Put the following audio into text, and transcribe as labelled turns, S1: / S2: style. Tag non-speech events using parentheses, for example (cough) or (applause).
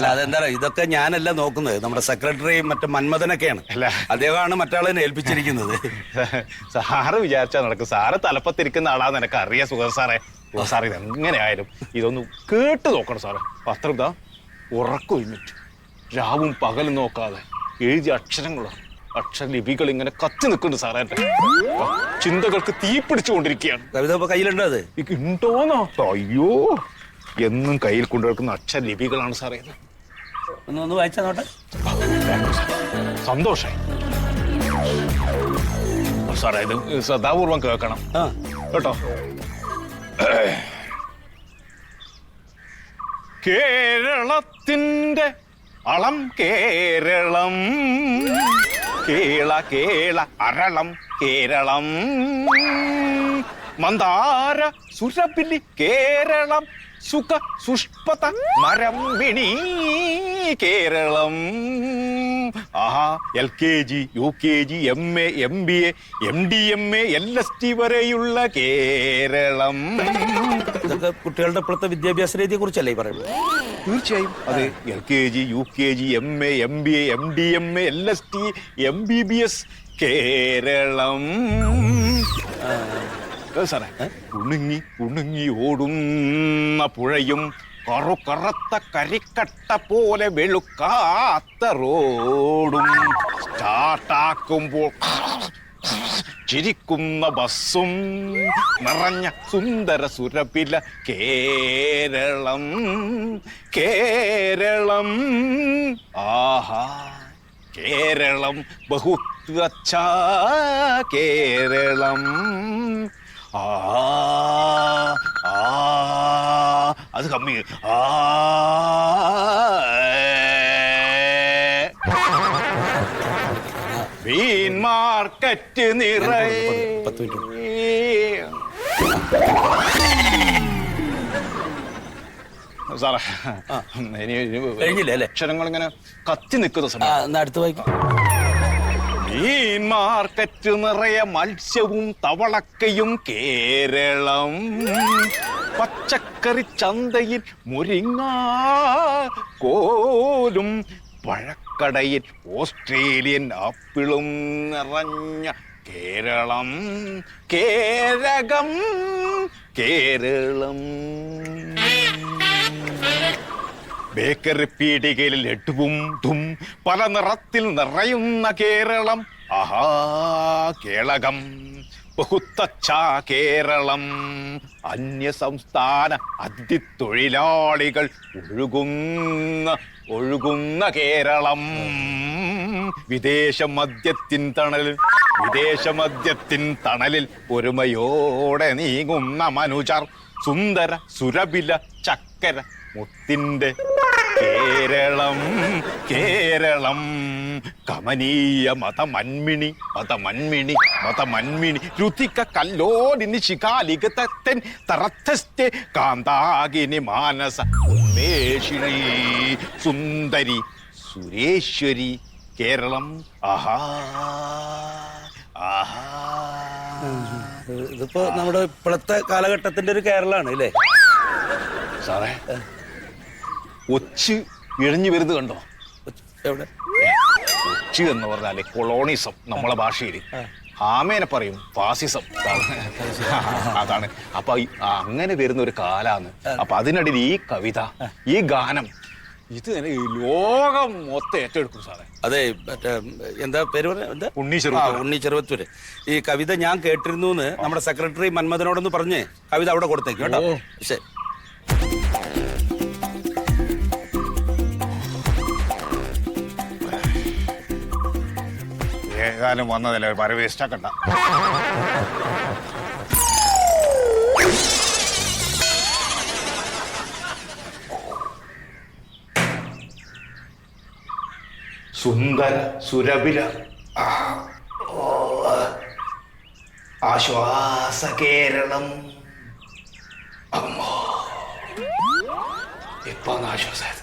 S1: അല്ല അതെന്താ ഇതൊക്കെ ഞാനല്ല നോക്കുന്നത്. നമ്മുടെ സെക്രട്ടറിയും മറ്റേ മന്മഥനൊക്കെയാണ്.
S2: അല്ല.
S1: അദ്ദേഹമാണ് മറ്റാളെ ഏൽപ്പിച്ചിരിക്കുന്നത്. (laughs)
S2: സാറ് വിചാരിച്ചാൽ നടക്കും. സാറ് തലപ്പത്തിരിക്കുന്ന ആളാ എനിക്ക് അറിയാം സുഖം സാറേ. ഓ സാർ ഇത് എങ്ങനെ ആയാലും ഇതൊന്ന് കേട്ട് നോക്കണം സാറേ. പത്രം ഇതാ ഉറക്കൊഴിഞ്ഞിട്ട്. രാവും പകലും നോക്കാതെ എഴുതിയ അക്ഷരങ്ങളോ അക്ഷരലിപികൾ ഇങ്ങനെ കത്തി നിൽക്കുന്നുണ്ട് സാറേ. ചിന്തകൾക്ക് തീ പിടിച്ചുകൊണ്ടിരിക്കുകയാണ്.
S1: കവിത ഇപ്പൊ കയ്യിലുണ്ടോ അത്?
S2: ഉണ്ടോന്നോ അയ്യോ എന്നും കയ്യിൽ കൊണ്ടുവെക്കുന്ന അക്ഷരലിപികളാണ് സാറേ ഇത്.
S1: ഒന്ന് ഒന്ന് വായിച്ചാ നോട്ടെ.
S2: സന്തോഷം. സാറേ ഇത് ശ്രദ്ധാപൂർവം കേൾക്കണം.
S1: ആ.
S2: കേട്ടോ? കേരളത്തിന്റെ അളം കേരളം കേള കേള അരളം കേരളം. മന്ദാര സുരപ്പിലി കേരളം സുഖ സുഷ്പത മരംബിണി കേരളം. ആഹാ L K G U K G M A M B A M D M A L S T വരെയുള്ള കേരളം.
S1: ഇതൊക്കെ കുട്ടികളുടെ ഇപ്പോഴത്തെ വിദ്യാഭ്യാസ രീതിയെ കുറിച്ചല്ലേ പറയുന്നത്?
S2: തീർച്ചയായും. അതെ. L K G U K G M A M B A M D M A L S T M B B S Keralam. ഉണുങ്ങി ഉണുങ്ങി ഓടുന്ന പുഴയും കറു കറുത്ത കരിക്കട്ട പോലെ വെളുക്കാത്ത റോഡും സ്റ്റാർട്ടാക്കുമ്പോൾ ചിരിക്കുന്ന ബസ്സും നിറഞ്ഞ സുന്ദര സുരപില കേരളം കേരളം. ആഹാ കേരളം ബഹുത്വച്ച കേരളം. ആ ആ അത് കമ്മി. ആ മീൻ മാർക്കറ്റ് നിറയെ. സാറേ ഇനി അക്ഷരങ്ങൾ ഇങ്ങനെ കത്തി നിൽക്കുന്ന സമയം.
S1: അടുത്ത് വായിക്കും.
S2: മീൻ മാർക്കറ്റ് നിറയെ മത്സ്യവും തവളക്കയും കേരളം. പച്ചക്കറി ചന്തയിൽ മുരിങ്ങ കോലും പഴക്കടയിൽ ഓസ്ട്രേലിയൻ ആപ്പിളും നിറഞ്ഞ കേരളം. കേരകം കേരളം. ബേക്കറി പീടികയിൽ ലഡുവും തും പല നിറത്തിൽ നിറയുന്ന കേരളം. ആഹാ കേളകം. കേരളം. അന്യ സംസ്ഥാന അതിഥിത്തൊഴിലാളികൾ ഒഴുകുന്ന ഒഴുകുന്ന കേരളം. വിദേശ മദ്യത്തിൻ തണലിൽ വിദേശ മദ്യത്തിൻ തണലിൽ ഒരുമയോടെ നീങ്ങുന്ന മനുജർ. സുന്ദര സുരബില ചക്കര മുത്തിന്റെ കേരളം കേരളം. കമനീയ മതമന്മിണി മതമന്മിണി മതമന്മിണി. രുതിക കല്ലോടിന് ശിഖാലികതൻ തറത്തസ്തെ കാന്താകിനി മാനസ. ഉന്മേഷിണി സുന്ദരി സുരേശ്വരി. കേരളം ആഹാ ആഹാ.
S1: ഇതിപ്പോ നമ്മുടെ ഇപ്പോഴത്തെ കാലഘട്ടത്തിന്റെ ഒരു കേരളമാണ് അല്ലേ
S2: സാറേ ഒച്ച് ഇഴഞ്ഞു വരുന്നത് കണ്ടോ?
S1: എവിടെ?
S2: ഒച്ച് എന്ന് പറഞ്ഞാൽ കൊളോണിസം നമ്മളെ ഭാഷയിൽ ആമേനെ പറയും ഫാസിസം. അതാണ്. അപ്പൊ അങ്ങനെ വരുന്ന ഒരു കാലാണ്. അപ്പൊ അതിനിടയിൽ ഈ കവിത ഈ ഗാനം ഇത് ലോകം മൊത്തം ഏറ്റെടുക്കും സാറേ.
S1: അതെ മറ്റേ എന്താ പേര് എന്താ?
S2: ഉണ്ണി
S1: ഉണ്ണി ചെറുവത്തൂര് ഈ കവിത ഞാൻ കേട്ടിരുന്നു എന്ന് നമ്മുടെ സെക്രട്ടറി മന്മഥനോടൊന്ന് പറഞ്ഞ് കവിത അവിടെ കൊടുത്തേക്കും കേട്ടോ. ശരി.
S2: ഏതായാലും വന്നതല്ലേ? വര വേസ്റ്റാക്കണ്ട സുന്ദര ഓ, ആശ്വാസ കേരളം അമ്മോ. ഇപ്പൊ ആശ്വാസമായത്